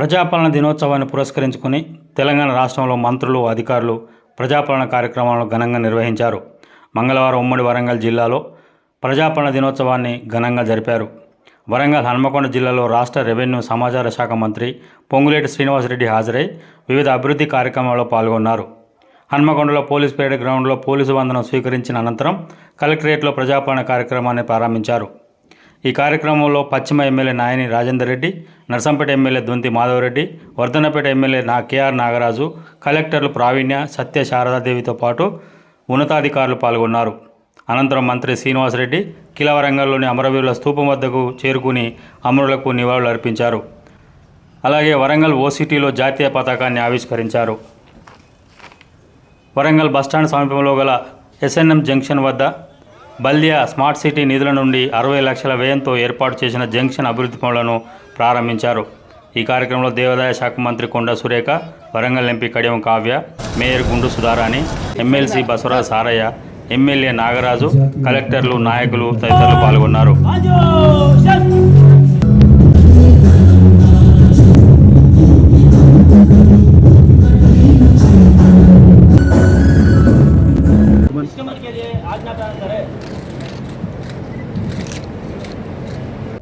ప్రజాపాలన దినోత్సవాన్ని పురస్కరించుకుని తెలంగాణ రాష్ట్రంలో మంత్రులు అధికారులు ప్రజాపాలన కార్యక్రమాలను ఘనంగా నిర్వహించారు. మంగళవారం ఉమ్మడి వరంగల్ జిల్లాలో ప్రజాపాలన దినోత్సవాన్ని ఘనంగా జరిపారు. వరంగల్ హన్మకొండ జిల్లాలో రాష్ట్ర రెవెన్యూ సమాచార శాఖ మంత్రి పొంగులేటి శ్రీనివాసరెడ్డి హాజరై వివిధ అభివృద్ధి కార్యక్రమాల్లో పాల్గొన్నారు. హన్మకొండలో పోలీస్ పరేడ్ గ్రౌండ్లో పోలీసు వందనం స్వీకరించిన అనంతరం కలెక్టరేట్లో ప్రజాపాలన కార్యక్రమాన్ని ప్రారంభించారు. ఈ కార్యక్రమంలో పశ్చిమ MLA Nayini Rajender Reddy Narsampet MLA Donthi Madhava Reddy Vardhannapet MLA నా కేఆర్ నాగరాజు కలెక్టర్లు ప్రావీణ్య సత్య శారదాదేవితో పాటు ఉన్నతాధికారులు పాల్గొన్నారు. అనంతరం మంత్రి శ్రీనివాసరెడ్డి కిలవరంగంలోని అమరవీరుల స్తూపం వద్దకు చేరుకుని అమరులకు నివాళులు అర్పించారు. అలాగే వరంగల్ ఓసిటీలో జాతీయ పతాకాన్ని ఆవిష్కరించారు. వరంగల్ బస్టాండ్ సమీపంలో గల ఎస్ఎన్ఎం జంక్షన్ వద్ద బల్దియా స్మార్ట్ సిటీ నిధుల నుండి అరవై లక్షల వ్యయంతో ఏర్పాటు చేసిన జంక్షన్ అభివృద్ధి పనులను ప్రారంభించారు. ఈ కార్యక్రమంలో దేవాదాయ శాఖ మంత్రి Konda Surekha Warangal MP Kadiyam Kavya mayor Gundu Sudharani MLC Basavaraj Saraiah MLA Nagaraju కలెక్టర్లు నాయకులు తదితరులు పాల్గొన్నారు.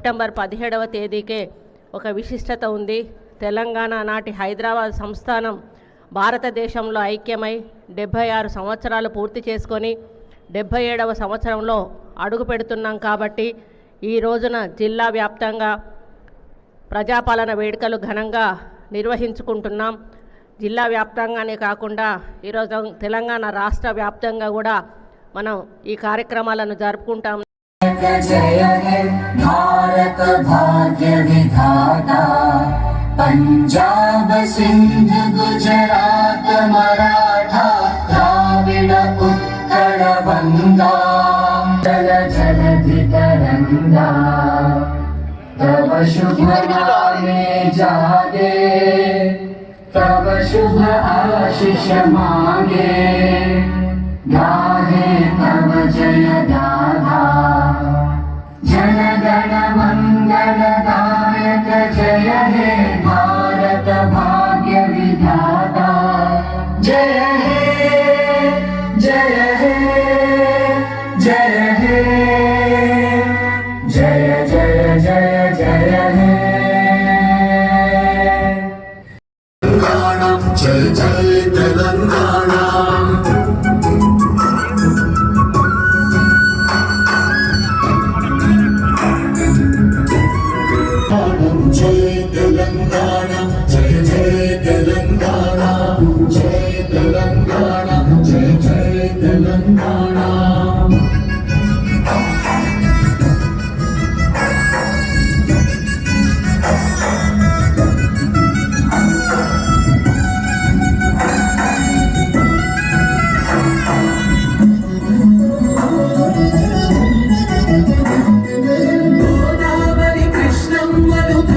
సెప్టెంబర్ పదిహేడవ తేదీకే ఒక విశిష్టత ఉంది. తెలంగాణ నాటి హైదరాబాద్ సంస్థానం భారతదేశంలో ఐక్యమై డెబ్భై ఆరు సంవత్సరాలు పూర్తి చేసుకొని డెబ్భై ఏడవ సంవత్సరంలో అడుగు పెడుతున్నాం కాబట్టి ఈ రోజున జిల్లా వ్యాప్తంగా ప్రజాపాలన వేడుకలు ఘనంగా నిర్వహించుకుంటున్నాం. జిల్లా వ్యాప్తంగానే కాకుండా ఈరోజు తెలంగాణ రాష్ట్ర వ్యాప్తంగా కూడా మనం ఈ కార్యక్రమాలను జరుపుకుంటాం. जय हे, भारत भाग्य विधाता पञ्जाब सिन्ध गुजरात मराठा, द्राविड उत्कल बङ्गा जल जलधि तरङ्गा तव शुभ नामे जागे, तव शुभ आशिष मागे। गाहे तव जय सर्वमङ्गलदायक जय हे।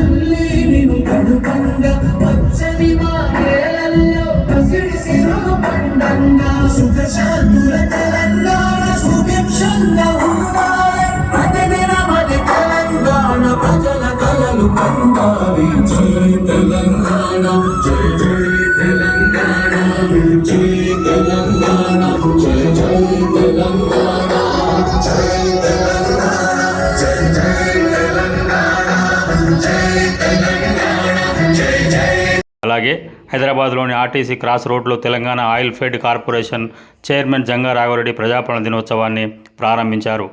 తల్లి నిన్ను కనుకంగా పచ్చని మా నేలల్లో పసిడి పండంగా సుఖ శాంతుల తెలంగాణ సుభిక్షంగా ఉండాలి తెలంగాణ ప్రజల కలలు కండాలి తెలంగాణ అలాగే హైదరాబాద్లోని ఆర్టీసీ క్రాస్ రోడ్లో Telangana oil fed corporation chairman Janga Raghava Reddy ప్రజాపాలన దినోత్సవాన్ని ప్రారంభించారు.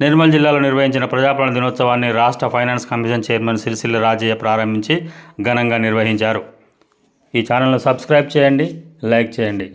నిర్మల్ జిల్లాలో నిర్వహించిన ప్రజాపాలన దినోత్సవాన్ని రాష్ట్ర finance commission chairman Sirisilla Rajaiah ప్రారంభించి ఘనంగా నిర్వహించారు. ఈ ఛానల్ను సబ్స్క్రైబ్ చేయండి లైక్ చేయండి.